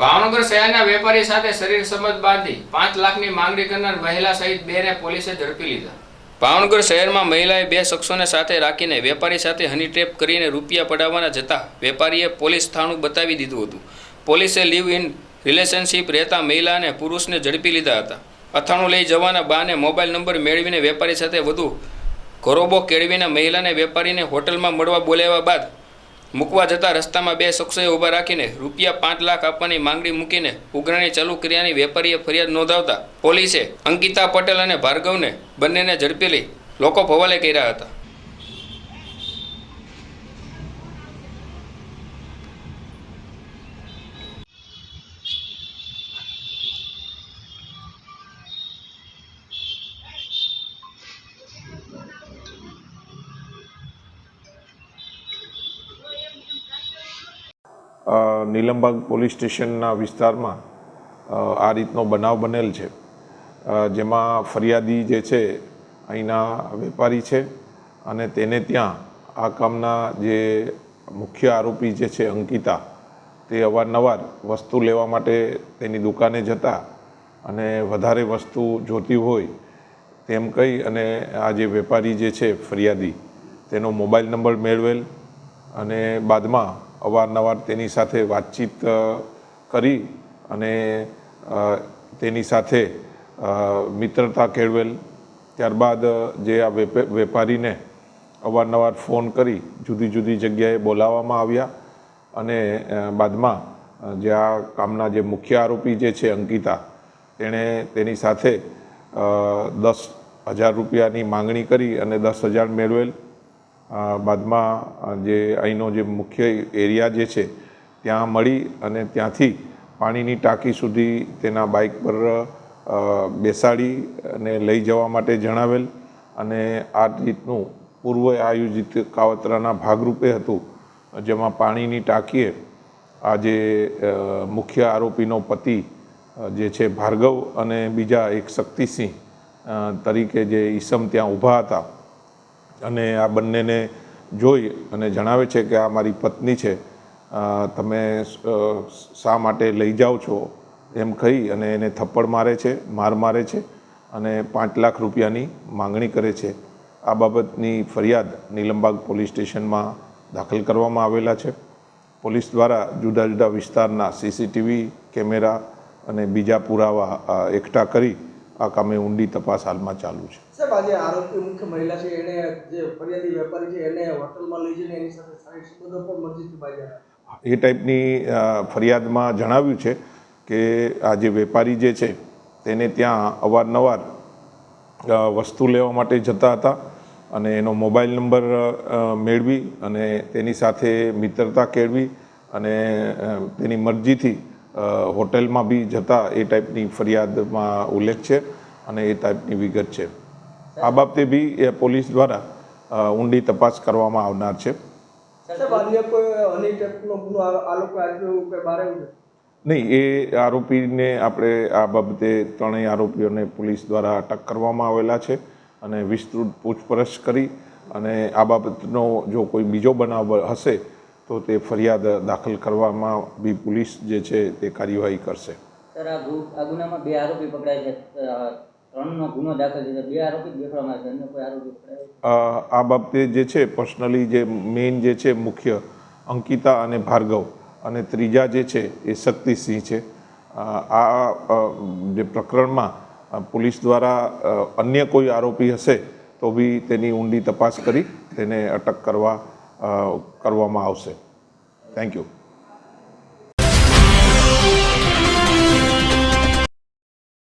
ભાવનગર શહેરના વેપારી સાથે શરીર સંબંધ બાંધી પાંચ લાખની માંગણી કરનાર મહિલા સહિત બેને પોલીસે ઝડપી લીધા. ભાવનગર શહેરમાં મહિલાએ બે શખ્સોને સાથે રાખીને વેપારી સાથે હની ટ્રેપ કરીને રૂપિયા પડાવવાના જતા વેપારીએ પોલીસ થાણું બતાવી દીધું હતું. પોલીસે લીવ ઇન રિલેશનશિપ રહેતા મહિલા અને પુરુષને ઝડપી લીધા હતા. અથાણું લઈ જવાના બાને મોબાઈલ નંબર મેળવીને વેપારી સાથે વધુ ઘરોબો કેળવીને મહિલાને વેપારીને હોટલમાં મળવા બોલાવ્યા બાદ મૂકવા જતા રસ્તામાં બે શખ્સોએ ઊભા રાખીને રૂપિયા પાંચ લાખ આપવાની માંગણી મૂકીને ઉઘરાણી ચાલુ કર્યાની વેપારીએ ફરિયાદ નોંધાવતા પોલીસે અંકિતા પટેલ અને ભાર્ગવને બંનેને ઝડપી લઈ લોકો ભવાલે કર્યા હતા. નીલમબાગ પોલીસ સ્ટેશનના વિસ્તારમાં આ રીતનો બનાવ બનેલ છે. જેમાં ફરિયાદી જે છે, અહીંના વેપારી છે અને તેને ત્યાં આ કામના જે મુખ્ય આરોપી જે છે, અંકિતા, તે અવારનવાર વસ્તુ લેવા માટે તેની દુકાને જતા અને વધારે વસ્તુ જોતી હોય તેમ કહી અને આ જે વેપારી જે છે, ફરિયાદી, તેનો મોબાઈલ નંબર મેળવેલ અને બાદમાં અવારનવાર તેની સાથે વાતચીત કરી અને તેની સાથે મિત્રતા કેળવેલ. ત્યારબાદ જે આ વેપે- વેપારીને અવારનવાર ફોન કરી જુદી જુદી જગ્યાએ બોલાવવામાં આવ્યા અને બાદમાં જે આ કામના જે મુખ્ય આરોપી જે છે અંકિતા, તેણે તેની સાથે દસ હજાર રૂપિયાની માંગણી કરી અને દસ હજાર મેળવેલ. બાદમાં જે અહીંનો જે મુખ્ય એરિયા જે છે, ત્યાં મળી અને ત્યાંથી પાણીની ટાંકી સુધી તેના બાઇક પર બેસાડી અને લઈ જવા માટે જણાવેલ અને આ રીતનું પૂર્વ આયોજિત કાવતરાના ભાગરૂપે હતું, જેમાં પાણીની ટાંકીએ આજે મુખ્ય આરોપીનો પતિ જે છે ભાર્ગવ અને બીજા એક શક્તિસિંહ તરીકે જે ઈસમ ત્યાં ઊભા હતા. અને આ બંનેને જોઈ અને જણાવે છે કે આ મારી પત્ની છે. તમે શા માટે લઈ જાઓ છો એમ કહી અને એને થપ્પડ મારે છે, માર મારે છે અને પાંચ લાખ રૂપિયાની માંગણી કરે છે. આ બાબતની ફરિયાદ નીલમબાગ પોલીસ સ્ટેશનમાં દાખલ કરવામાં આવેલા છે. પોલીસ દ્વારા જુદા જુદા વિસ્તારના સીસીટીવી કેમેરા અને બીજા પુરાવા એકઠા કરી આ કામે ઊંડી તપાસ હાલમાં ચાલુ છે. સાહેબ આજે આરોપી મુખ્ય મહિલા છે એને જે ફરિયાદી વેપારી છે એને હોટલમાં લઈ જઈને એની સાથે શારીરિક સંબંધો પણ મસ્જિદ બાજ્યા એ ટાઈપની ફરિયાદમાં જણાવ્યું છે કે આ જે વેપારી જે છે તેને ત્યાં અવારનવાર વસ્તુ લેવા માટે જતા હતા અને એનો મોબાઈલ નંબર મેળવી અને તેની સાથે મિત્રતા કેળવી અને તેની મરજીથી હોટેલમાં બી જતા એ ટાઈપની ફરિયાદમાં ઉલ્લેખ છે અને એ ટાઈપની વિગત છે. આ બાબતે બી એ પોલીસ દ્વારા ઊંડી તપાસ કરવામાં આવનાર છે? નહીં એ આરોપીને આપણે આ બાબતે ત્રણેય આરોપીઓને પોલીસ દ્વારા અટક કરવામાં આવેલા છે અને વિસ્તૃત પૂછપરછ કરી અને આ બાબતનો જો કોઈ બીજો બનાવ હશે તો તે ફરિયાદ દાખલ કરવામાં બી પોલીસ જે છે તે કાર્યવાહી કરશે. સર આ ગુનામાં બે આરોપી પકડાય છે. ત્રણનો ગુનો દાખલ છે. બે આરોપી જ છે. અન્ય કોઈ આરોપી પકડાય આ બાબતે જે છે પર્સનલી જે મેઇન જે છે મુખ્ય અંકિતા અને ભાર્ગવ અને ત્રીજા જે છે એ શક્તિસિંહ છે. આ જે પ્રકરણમાં પોલીસ દ્વારા અન્ય કોઈ આરોપી હશે તો બી તેની ઊંડી તપાસ કરી તેને અટક કરવા કરવામાં આવશે. Thank you